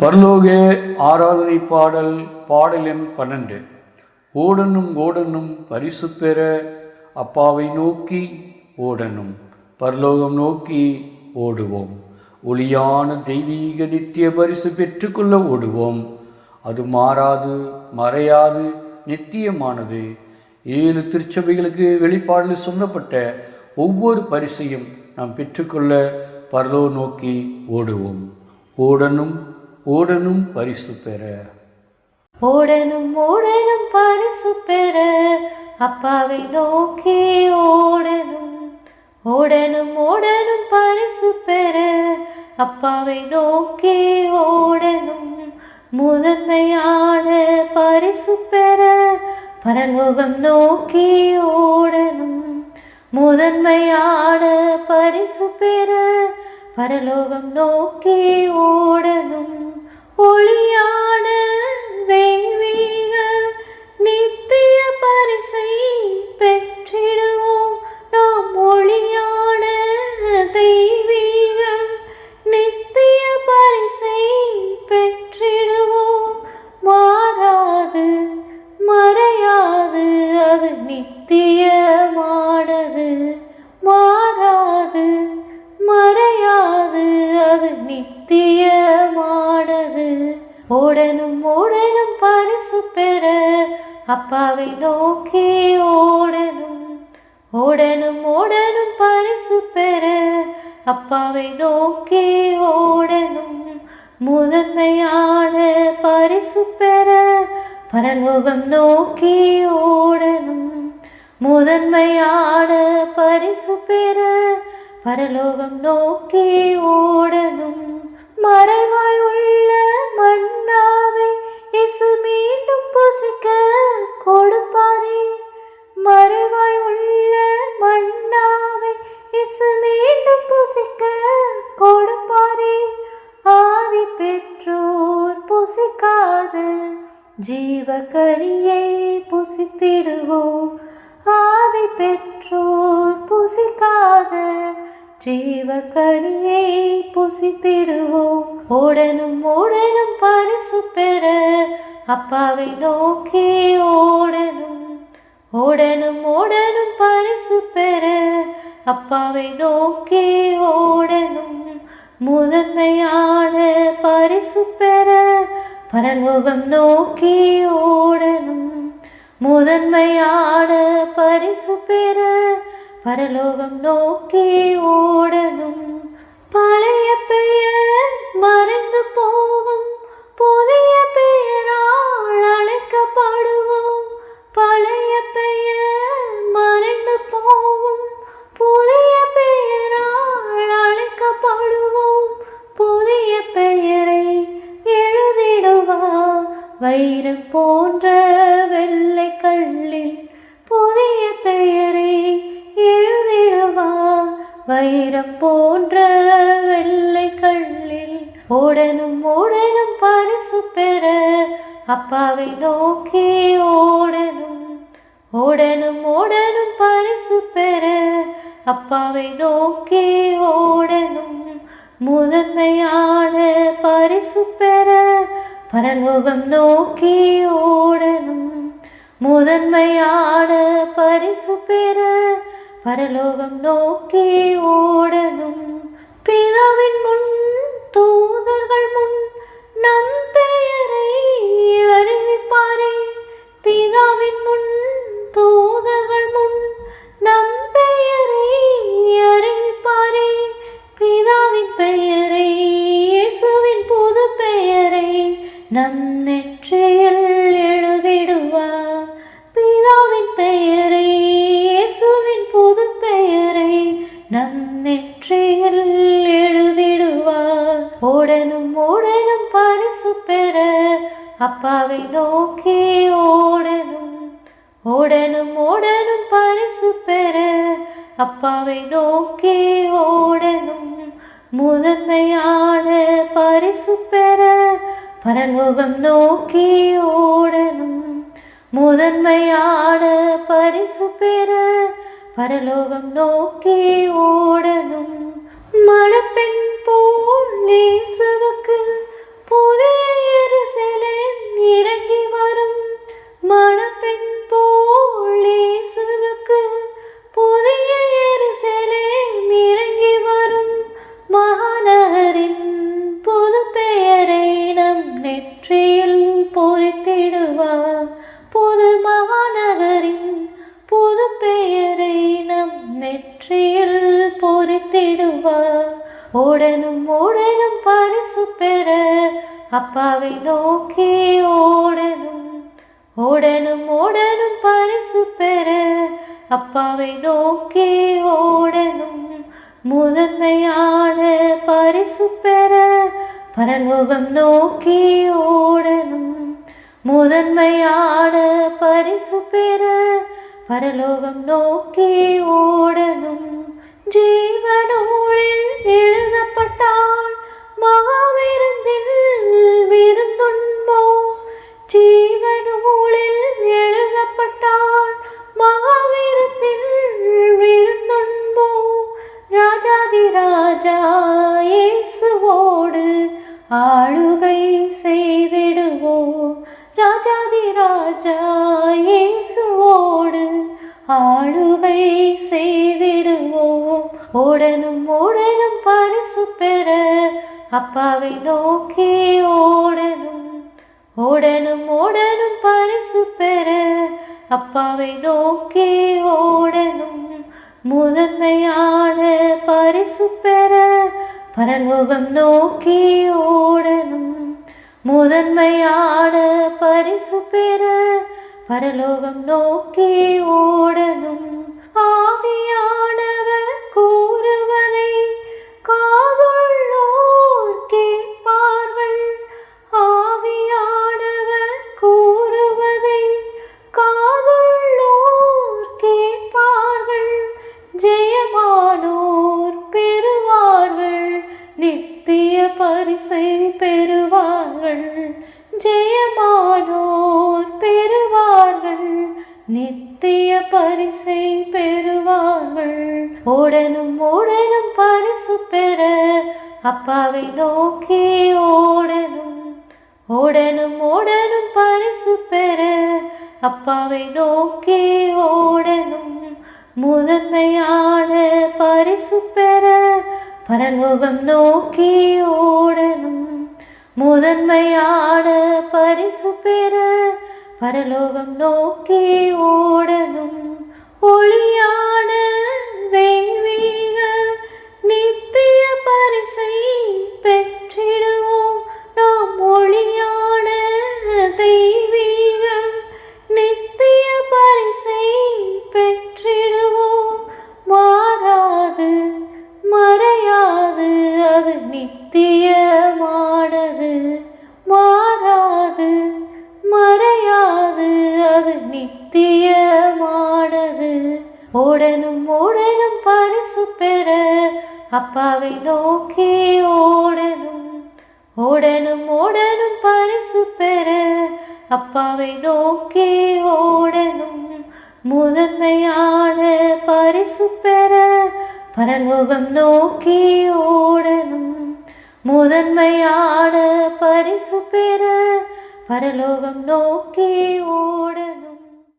பரலோக ஆராதனை பாடல் பாடல் எண் பன்னெண்டு. ஓடனும் ஓடனும் பரிசு பெற அப்பாவை நோக்கி ஓடனும். பரலோகம் நோக்கி ஓடுவோம். ஒளியான தெய்வீக நித்திய பரிசு பெற்றுக்கொள்ள ஓடுவோம். அது மாறாது மறையாது நித்தியமானது. ஏழு திருச்சபைகளுக்கு வெளிப்பாடில் சொல்லப்பட்ட ஒவ்வொரு பரிசையும் நாம் பெற்றுக்கொள்ள பரலோ நோக்கி ஓடுவோம். ஓடனும் ஓடனும் பரிசு பெற. ஓடனும் ஓடனும் பரிசு பெற. அப்பாவை நோக்கி ஓடனும். ஓடனும் ஓடனும் பரிசு பெற. அப்பாவை நோக்கி ஓடனும். முதன்மையான பரிசு பெற. பரலோகம் நோக்கி ஓடனும். முதன்மையான பரிசு பெற. பரலோகம் நோக்கி ஓடனும். ஒளியான நோக்கி ஓடணும் ஓடணும் ஓடணும் பரிசு பெற. அப்பாவை நோக்கி ஓடணும் முதன்மையான பரிசு பெற. பரலோகம் நோக்கி ஓடணும் முதன்மையான பரிசு பெற. பரலோகம் நோக்கி ஓடணும் மறைவாய் உள்ள மன்னாவை இசு மீண்டும் பசிக்க கொடுப்பாரே. மறுவாய் உள்ள மண்ணாவை இசு மீண்டும் புசிக்க கொடுப்பாரே. ஆவி பெற்றோர் புசிக்காது ஜீவகனியை புசித்திடுவோம். ஆவி பெற்றோர் புசிக்காத ஜீவகனியை புசித்திடுவோம். உடனும் உடனும் பரிசு பெற அப்பாவை நோக்கி ஓடணும் ஓடணும் ஓடணும் பரிசு பெற. அப்பாவை நோக்கி ஓடணும் முதன்மையான பரிசு பெற. பரலோகம் நோக்கி ஓடணும் முதன்மையான பரிசு பெற. பரலோகம் நோக்கி ஓடணும் பழைய பெயர் வயிறு போன்ற வெள்ளை கல்லில் புதிய பெயரை எழுதிடவா? வயிறு போன்ற வெள்ளை கல்லில் ஓடனும் ஓடனும் பரிசு பெற அப்பாவை நோக்கி ஓடனும் ஓடனும் ஓடனும் பரிசு பெற அப்பாவை நோக்கி ஓடனும் முதன்மையான பரிசு பெற பரலோகம் நோக்கி ஓடணும். முதன்மையான பரிசு பெற பரலோகம் நோக்கி ஓடணும். பிதாவின் முன் தூதர்கள் முன் நம் பெயரை அறிவிப்பாரே. அவை நோக்கி ஓடனும் முதன்மையான பரிசு பெற பரலோகம் நோக்கி ஓடனும் முதன்மையான பரிசு பெற பரலோகம் நோக்கி ஓடனும் அவரின் புது பெயரை நம் நெற்றியில் பொறித்திடுவார். புது மாணவரின் புது பெயரை நம் நெற்றியில் பொறித்திடுவார். ஓடனும் ஓடனும் பரிசு பெற அப்பாவை நோக்கி ஓடனும். ஓடனும் ஓடனும் பரிசு பெற அப்பாவை நோக்கி ஓடனும். முதன்மையான பரிசு பெற பரலோகம் நோக்கி ஓடணும். முதன்மையான பரிசு பெற பரலோகம் நோக்கி ஓடணும். ஜீவனூழில் எழுதப்பட்டால் மாவிருந்தில் விருந்துண்போ ஜீ ஆளுகை செய்திடுவோம். ஓடனும் ஓடனும் பரிசு பெற அப்பாவை நோக்கி ஓடனும் ஓடனும் ஓடனும் பரிசு பெற அப்பாவை நோக்கி ஓடனும் முதன்மையான பரிசு பெற பரலோகம் நோக்கி ஓடனும் முதன்மையான பரிசு பெற பரலோகம் நோக்கி ஓடனும் ஆவியானவர் பெற அப்பாவை நோக்கி ஓடணும் ஓடணும் ஓடணும் பரிசு பெற அப்பாவை நோக்கி ஓடணும். முதன்மையான பரிசு பெற பரலோகம் நோக்கி ஓடணும். முதன்மையான பரிசு பெற பரலோகம் நோக்கி ஓடணும். ஒளியா நோக்கி ஓடணும். முதன்மையான பரிசு பெற பரலோகம் நோக்கி ஓடணும். முதன்மையான பரிசு பெற பரலோகம் நோக்கி ஓடணும்.